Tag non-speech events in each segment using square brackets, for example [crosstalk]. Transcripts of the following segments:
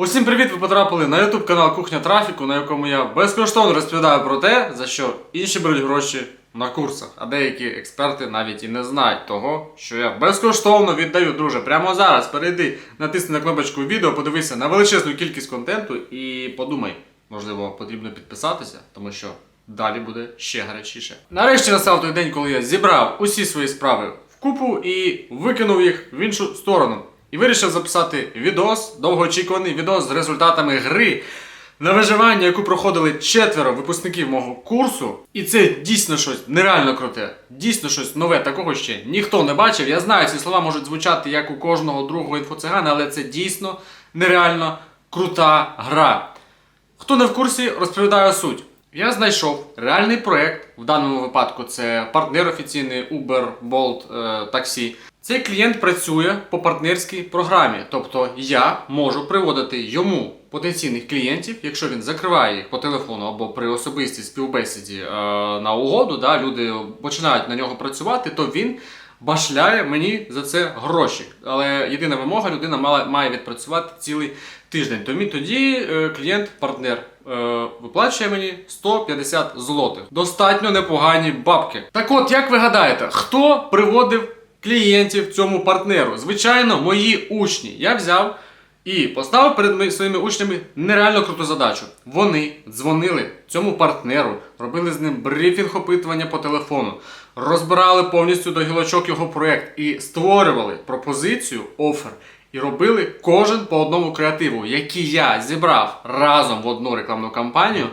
Усім привіт! Ви потрапили на YouTube канал Кухня Трафіку, на якому я безкоштовно розповідаю про те, за що інші беруть гроші на курсах. А деякі експерти навіть і не знають того, що я безкоштовно віддаю, друже. Прямо зараз перейди, натисни на кнопочку відео, подивися на величезну кількість контенту і подумай, можливо, потрібно підписатися, тому що далі буде ще гарячіше. Нарешті настав той день, коли я зібрав усі свої справи в купу і викинув їх в іншу сторону. І вирішив записати відос, довгоочікуваний відос з результатами гри на виживання, яку проходили четверо випускників мого курсу. І це дійсно щось нереально круте, дійсно щось нове, такого ще ніхто не бачив. Я знаю, ці слова можуть звучати як у кожного другого інфоцигана, але це дійсно нереально крута гра. Хто не в курсі, розповідаю суть. Я знайшов реальний проект, в даному випадку це партнер офіційний Uber, Bolt, е, таксі. Цей клієнт працює по партнерській програмі, тобто я можу приводити йому потенційних клієнтів, якщо він закриває їх по телефону або при особистій співбесіді е, на угоду, да, люди починають на нього працювати, то він башляє мені за це гроші. Але єдина вимога, людина мала, має відпрацювати цілий тиждень. Тому тоді е, клієнт-партнер е, виплачує мені 150 злотих. Достатньо непогані бабки. Так от, як ви гадаєте, хто приводив клієнтів цьому партнеру? Звичайно, мої учні. Я взяв. І поставив перед своїми учнями нереально круту задачу. Вони дзвонили цьому партнеру, робили з ним брифінг опитування по телефону, розбирали повністю до гілочок його проект і створювали пропозицію, офер. І робили кожен по одному креативу, який я зібрав разом в одну рекламну кампанію,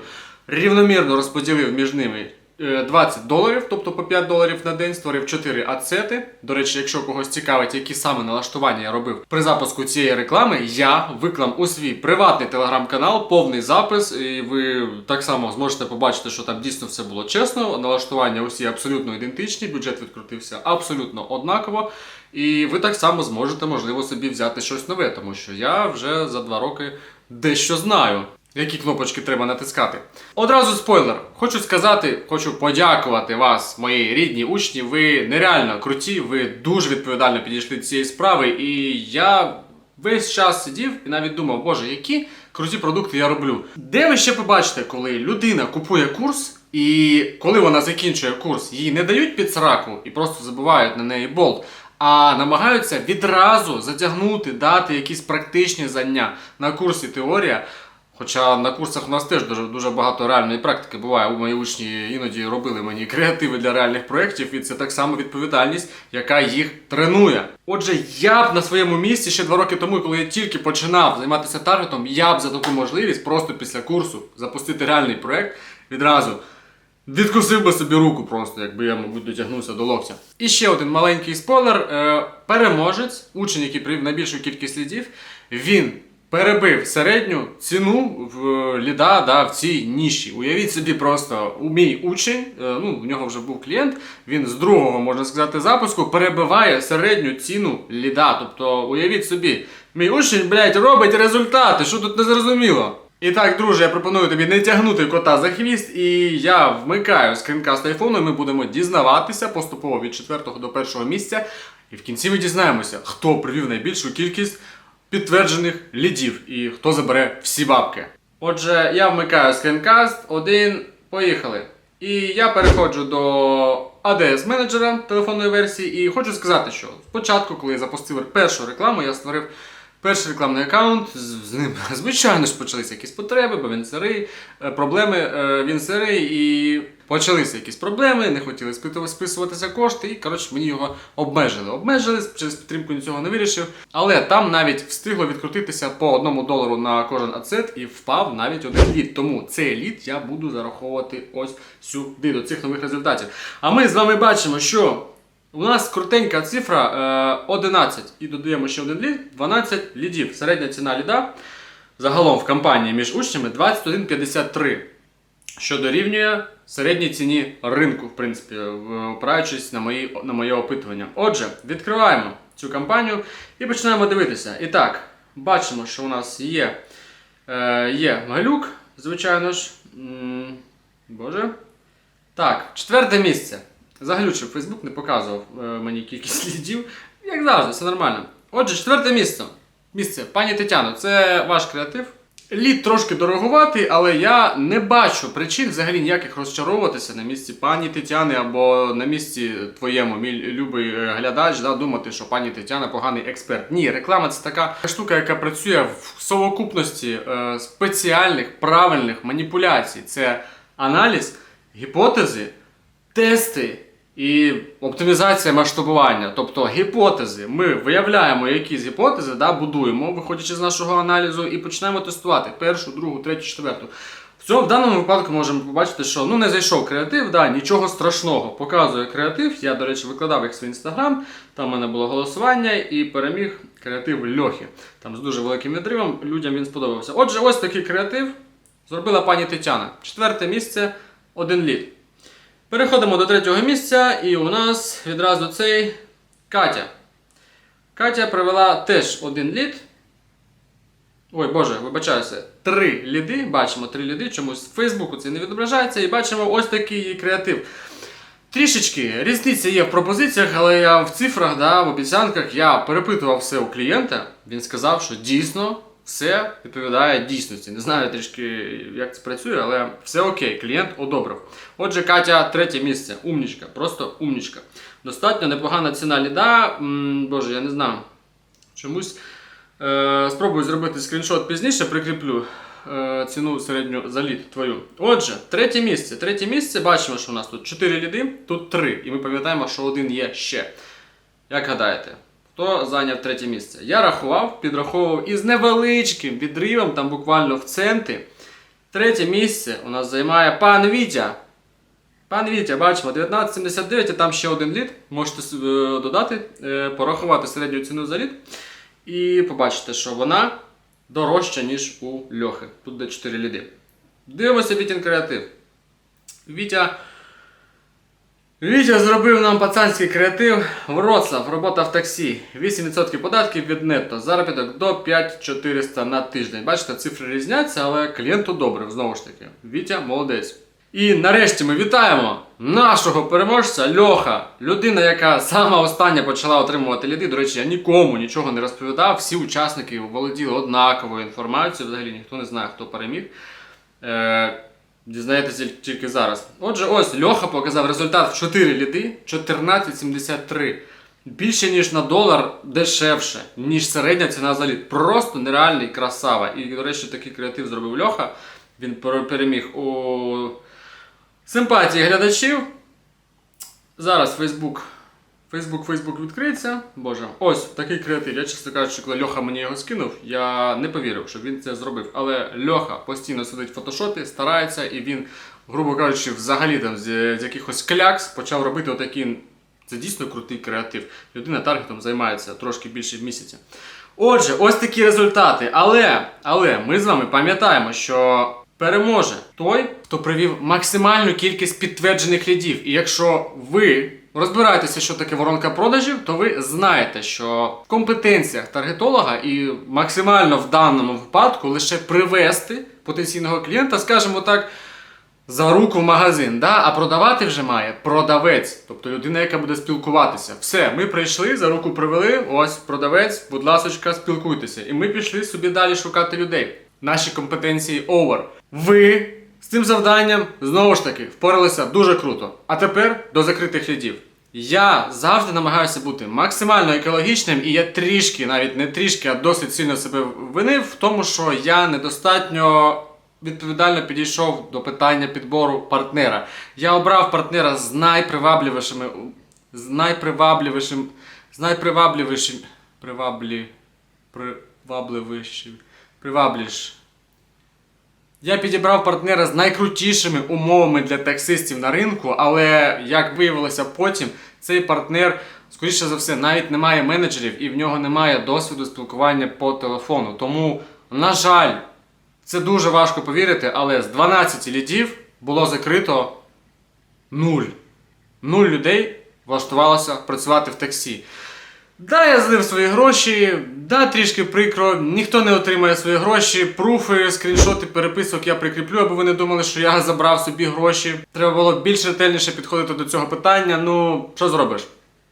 рівномірно розподілив між ними 20 доларів, тобто по 5 доларів на день, створив 4 ацети. До речі, якщо когось цікавить, які саме налаштування я робив при запуску цієї реклами, я виклам у свій приватний телеграм-канал повний запис, і ви так само зможете побачити, що там дійсно все було чесно. Налаштування усі абсолютно ідентичні, бюджет відкрутився абсолютно однаково. І ви так само зможете, можливо, собі взяти щось нове, тому що я вже за два роки дещо знаю. Які кнопочки треба натискати? Одразу спойлер. Хочу сказати, хочу подякувати вас, мої рідні учні. Ви нереально круті, ви дуже відповідально підійшли до цієї справи. І я весь час сидів і навіть думав, боже, які круті продукти я роблю. Де ви ще побачите, коли людина купує курс, і коли вона закінчує курс, їй не дають під сраку і просто забувають на неї болт. А намагаються відразу затягнути, дати якісь практичні знання на курсі теорія. Хоча на курсах у нас теж дуже, дуже багато реальної практики буває. Мої учні іноді робили мені креативи для реальних проєктів, і це так само відповідальність, яка їх тренує. Отже, я б на своєму місці ще два роки тому, коли я тільки починав займатися таргетом, я б за таку можливість просто після курсу запустити реальний проєкт відразу. Відкусив би собі руку просто, якби я, мабуть, дотягнувся до локтя. І ще один маленький спойлер. Е, переможець, учень, який привів найбільшу кількість слідів, він перебив середню ціну в е, ліда да, в цій ніші. Уявіть собі просто, мій учень, е, ну, в нього вже був клієнт, він з другого, можна сказати, запуску перебиває середню ціну ліда. Тобто, уявіть собі, мій учень, блядь, робить результати, що тут не зрозуміло. І так, друже, я пропоную тобі не тягнути кота за хвіст, і я вмикаю скринкаст айфону, і ми будемо дізнаватися поступово від 4 до 1 місця. І в кінці ми дізнаємося, хто привів найбільшу кількість підтверджених лідів і хто забере всі бабки. Отже, я вмикаю скринкаст, один, поїхали. І я переходжу до ADS менеджера телефонної версії, і хочу сказати, що спочатку, коли я запустив першу рекламу, я створив перший рекламний аккаунт. З, з ним, [laughs] звичайно ж, почалися якісь потреби, бо він сирий, е, проблеми, е, він сирий, і почалися якісь проблеми, не хотіли списуватися кошти, і коротше мені його обмежили. Обмежили, через підтримку нічого не вирішив. Але там навіть встигло відкрутитися по одному долару на кожен ацет і впав навіть один лід. Тому цей лід я буду зараховувати ось сюди, до цих нових результатів. А ми з вами бачимо, що у нас крутенька цифра е, 11 і додаємо ще один лід, 12 лідів. Середня ціна ліда загалом в кампанії між учнями 21,53, що дорівнює середній ціні ринку, в принципі, опираючись на, мої, на моє опитування. Отже, відкриваємо цю кампанію і починаємо дивитися. І так, бачимо, що у нас є, е, є малюк, звичайно ж. Боже. Так, четверте місце. Заглючив Фейсбук, не показував е, мені кількість [laughs] слідів. Як завжди, все нормально. Отже, четверте місце. місце. Пані Тетяно, це ваш креатив. Лід трошки дороговатий, але я не бачу причин взагалі ніяких розчаровуватися на місці пані Тетяни або на місці твоєму, мій любий е, глядач, да, думати, що пані Тетяна поганий експерт. Ні, реклама це така штука, яка працює в совокупності е, спеціальних правильних маніпуляцій. Це аналіз, гіпотези, тести і оптимізація масштабування. Тобто гіпотези. Ми виявляємо якісь гіпотези, да, будуємо, виходячи з нашого аналізу, і почнемо тестувати першу, другу, третю, четверту. В цьому в даному випадку можемо побачити, що ну не зайшов креатив, да, нічого страшного. Показує креатив. Я, до речі, викладав їх в свій інстаграм. Там в мене було голосування і переміг креатив Льохи. Там з дуже великим відривом людям він сподобався. Отже, ось такий креатив зробила пані Тетяна. Четверте місце, один лід. Переходимо до третього місця, і у нас відразу цей Катя. Катя провела теж один лід. Ой, Боже, вибачаюся. Три ліди. Бачимо три ліди. Чомусь в Фейсбуку це не відображається. І бачимо ось такий її креатив. Трішечки різниця є в пропозиціях, але я в цифрах, да, в обіцянках я перепитував все у клієнта. Він сказав, що дійсно все відповідає дійсності. Не знаю трішки, як це працює, але все окей, клієнт одобрив. Отже, Катя, третє місце. Умнічка, просто умнічка. Достатньо непогана ціна ліда. М, Боже, я не знаю. Чомусь е, спробую зробити скріншот пізніше, прикріплю е, ціну середню за лід твою. Отже, третє місце. Третє місце бачимо, що у нас тут 4 ліди, тут 3. І ми пам'ятаємо, що один є ще. Як гадаєте, хто зайняв третє місце? Я рахував, підраховував із невеличким відривом, там буквально в центи. Третє місце у нас займає пан Вітя. Пан Вітя, бачимо, 19,79, а там ще один лід. Можете е, додати, е, порахувати середню ціну за лід. І побачите, що вона дорожча, ніж у Льохи. Тут де 4 ліди. Дивимося Вітін креатив. Вітя. Вітя зробив нам пацанський креатив. Вроцлав, робота в таксі. 8% податків від нетто. Заробіток до 5400 на тиждень. Бачите, цифри різняться, але клієнту добре, знову ж таки. Вітя молодець. І нарешті ми вітаємо нашого переможця Льоха, людина, яка сама остання почала отримувати ліди. До речі, я нікому нічого не розповідав. Всі учасники володіли однаковою інформацією. Взагалі ніхто не знає, хто переміг. Е, дізнаєтеся тільки зараз. Отже, ось Льоха показав результат в 4 ліди 14,73. Більше ніж на долар дешевше, ніж середня ціна за лід. Просто нереальний красава. І, до речі, такий креатив зробив Льоха. Він переміг у симпатії глядачів. Зараз Фейсбук. Фейсбук, Фейсбук відкриється. Боже, ось такий креатив. Я, чесно кажучи, коли Льоха мені його скинув, я не повірив, що він це зробив. Але Льоха постійно сидить в фотошопі, старається, і він, грубо кажучи, взагалі там з, з якихось клякс почав робити отакі. Це дійсно крутий креатив. Людина таргетом займається трошки більше місяця. Отже, ось такі результати. Але, але ми з вами пам'ятаємо, що переможе той, хто привів максимальну кількість підтверджених лідів. І якщо ви розбираєтеся, що таке воронка продажів, то ви знаєте, що в компетенціях таргетолога і максимально в даному випадку лише привести потенційного клієнта, скажімо так. За руку в магазин, да? а продавати вже має продавець, тобто людина, яка буде спілкуватися. Все, ми прийшли, за руку привели, ось продавець, будь ласочка, спілкуйтеся. І ми пішли собі далі шукати людей. Наші компетенції over. Ви з цим завданням знову ж таки впоралися дуже круто. А тепер до закритих лідів. Я завжди намагаюся бути максимально екологічним, і я трішки, навіть не трішки, а досить сильно себе винив в тому, що я недостатньо відповідально підійшов до питання підбору партнера. Я обрав партнера з найпривабливішими, з найпривабливішим, з найпривабливішим, приваблі, привабливішим, привабліш. Я підібрав партнера з найкрутішими умовами для таксистів на ринку, але як виявилося потім, цей партнер, скоріше за все, навіть не має менеджерів і в нього немає досвіду спілкування по телефону. Тому, на жаль, це дуже важко повірити, але з 12 лідів було закрито нуль. Нуль людей влаштувалося працювати в таксі. Да, я злив свої гроші, да, трішки прикро, ніхто не отримає свої гроші, пруфи, скріншоти, переписок я прикріплю, аби ви не думали, що я [laughs] забрав собі гроші. Треба було більш ретельніше підходити до цього питання. Ну, що зробиш?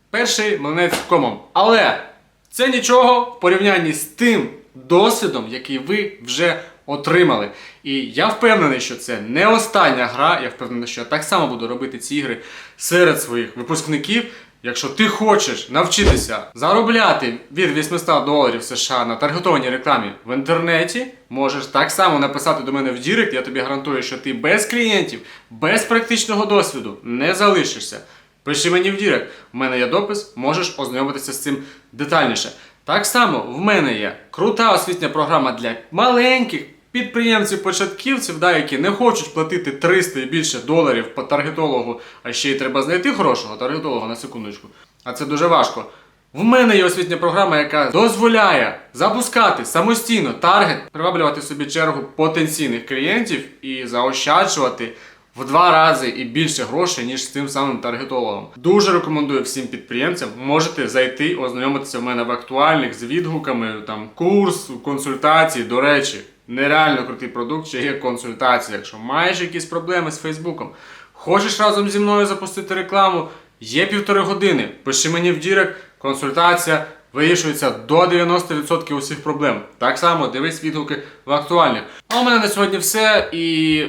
Перший млинець комом. Але Це нічого в порівнянні з тим досвідом, який ви вже отримали. І я впевнений, що це не остання гра. Я впевнений, що я так само буду робити ці ігри серед своїх випускників. Якщо ти хочеш навчитися заробляти від 800 доларів США на таргетованій рекламі в інтернеті, можеш так само написати до мене в Дірект. Я тобі гарантую, що ти без клієнтів, без практичного досвіду не залишишся. Пиши мені в Дірект, в мене є допис, можеш ознайомитися з цим детальніше. Так само в мене є крута освітня програма для маленьких підприємців-початківців, да, які не хочуть платити 300 і більше доларів по таргетологу, а ще й треба знайти хорошого таргетолога на секундочку. А це дуже важко. В мене є освітня програма, яка дозволяє запускати самостійно таргет, приваблювати собі чергу потенційних клієнтів і заощаджувати в два рази і більше грошей, ніж з тим самим таргетологом. Дуже рекомендую всім підприємцям. Можете зайти, ознайомитися в мене в актуальних з відгуками, там курс, консультації. До речі, нереально крутий продукт, ще є консультація. Якщо маєш якісь проблеми з Фейсбуком, хочеш разом зі мною запустити рекламу, є півтори години. Пиши мені в Дірект, консультація. Вирішується до 90% усіх проблем. Так само дивись відгуки в актуальних. А у мене на сьогодні все і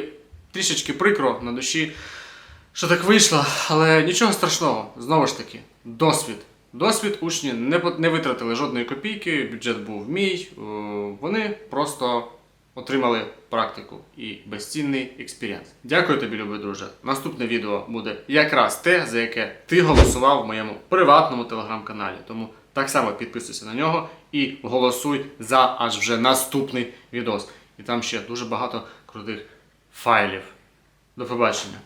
трішечки прикро на душі, що так вийшло, але нічого страшного. Знову ж таки, досвід. Досвід учні не витратили жодної копійки, бюджет був мій. е, Вони просто отримали практику і безцінний експірієнс. Дякую тобі, любий друже. Наступне відео буде якраз те, за яке ти голосував в моєму приватному телеграм-каналі. Тому так само підписуйся на нього і голосуй за аж вже наступний відос. І там ще дуже багато крутих файлів. До побачення.